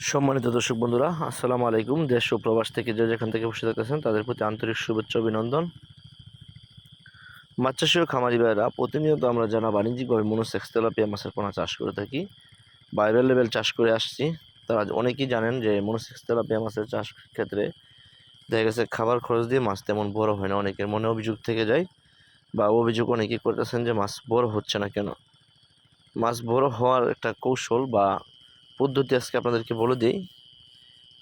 সম্মানিত দর্শক বন্ধুরা, আসসালামু আলাইকুম। দেশ ও প্রবাস থেকে যে যেখান থেকে বসে থাকতেছেন তাদের প্রতি আন্তরিক শুভেচ্ছা অভিনন্দন। মাছ চাষী ও খামারি ভাইয়েরা, প্রতিনিয়ত আমরা যারা বাণিজ্যিকভাবে মনোসেক্স, তেলাপিয়া মাছের পোনা চাষ করে থাকি। বাইরের লেভেল চাষ করে আসছি। তারা অনেকেই জানেন যে মনোসেক্স, তেলাপিয়া মাছের চাষ ক্ষেত্রে দেখা গেছে খাবার খরচ দিয়ে মাছ তেমন বড় হয় না। অনেকের মনে অভিযোগ থেকে যায় বা অভিযোগ অনেকেই করতেছেন যে মাছ বড় হচ্ছে না কেন? মাছ বড় হওয়ার একটা কৌশল বা পদ্ধতি আজকে আপনাদেরকে বলে দিই,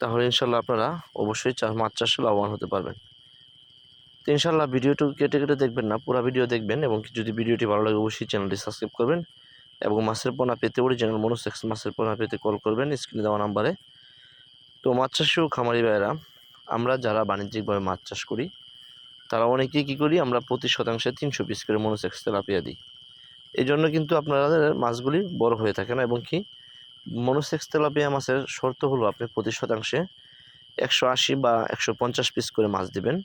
তাহলে ইনশাল্লাহ আপনারা অবশ্যই মাছ চাষে লাভবান হতে পারবেন। তো ইনশাল্লাহ ভিডিওটি কেটে কেটে দেখবেন না, পুরো ভিডিও দেখবেন এবং যদি ভিডিওটি ভালো লাগে অবশ্যই চ্যানেলটি সাবস্ক্রাইব করবেন এবং মাছের পোনা পেতে অরিজিনাল মনোসেক্স মাছের পোনা পেতে কল করবেন স্ক্রিনে দেওয়া নাম্বারে। তো মাছ চাষি ও খামারি ভাইয়েরা, আমরা যারা বাণিজ্যিকভাবে মাছ চাষ করি, তারা অনেকেই কী করি, আমরা প্রতি শতাংশে তিনশো পিস করে মনোসেক্স তেলাপিয়া দিই। এই জন্য কিন্তু আপনাদের মাছগুলি বড় হয়ে থাকে না, এবং কি মনোসেক্স তেলাপিয়া মাছের শর্ত হলো আপনি প্রতি শতাংশে একশো আশি বা একশো পঞ্চাশ পিস করে মাছ দিবেন।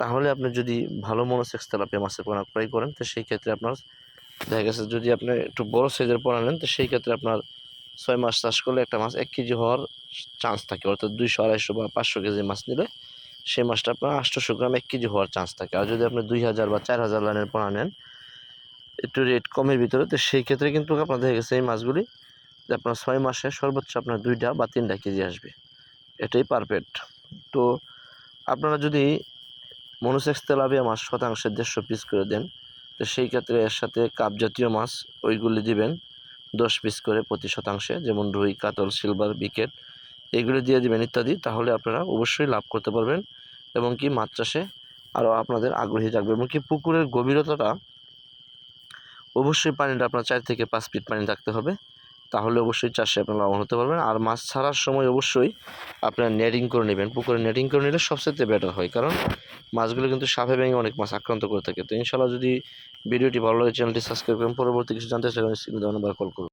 তাহলে আপনি যদি ভালো মনোসেক্স তেলাপিয়া মাছের পোনা ক্রয় করেন, তো সেই ক্ষেত্রে আপনার দেখা গেছে যদি আপনি একটু বড় সাইজের পোনা নেন, তো সেই ক্ষেত্রে আপনার ছয় মাস চাষ করলে একটা মাছ এক কেজি হওয়ার চান্স থাকে। অর্থাৎ দুইশো, আড়াইশো বা পাঁচশো কেজি মাছ নিলে সেই মাছটা আপনার আটশোশো গ্রাম এক কেজি হওয়ার চান্স থাকে। আর যদি আপনি দুই হাজার বা চার হাজার লাইনের পোনা নেন, একটু রেট কমের ভিতরে, তো সেই ক্ষেত্রে কিন্তু আপনার দেখা গেছে এই মাছগুলি যে আপনার ছয় মাসে সর্বোচ্চ আপনার দুইটা বা তিনটা কেজি আসবে। এটাই পারফেক্ট তো আপনারা যদি মনোসেক্স তেলাপিয়া মাছ শতাংশে দেড়শো পিস করে দেন, তো সেই ক্ষেত্রে এর সাথে কাপ জাতীয় মাছ ওইগুলি দিবেন দশ পিস করে প্রতি শতাংশে, যেমন রুই, কাতল সিলভার বিকেট এগুলি দিয়ে দিবেন ইত্যাদি, তাহলে আপনারা অবশ্যই লাভ করতে পারবেন এবং কি মাছ চাষে আরও আপনাদের আগ্রহী থাকবে এবং কি পুকুরের গভীরতাটা অবশ্যই পানিটা আপনার চার থেকে পাঁচ ফিট পানি থাকতে হবে। তাহলে অবশ্যই চাষে আপনার লাভবান হতে পারবেন। আর মাছ ছাড়ার সময় অবশ্যই আপনারা নেটিং করে নেবেন। পুকুরে নেটিং করে নিলে সবচেয়ে বেটার হয়। কারণ মাছগুলো কিন্তু সাপে ভেঙে অনেক মাছ আক্রান্ত করে থাকে। তো ইনশাল্লাহ যদি ভিডিওটি ভালো লাগে, চ্যানেলটি সাবস্ক্রাইব করুন। পরবর্তী কিছু জানতে চাইলে দেওয়া কল করুন।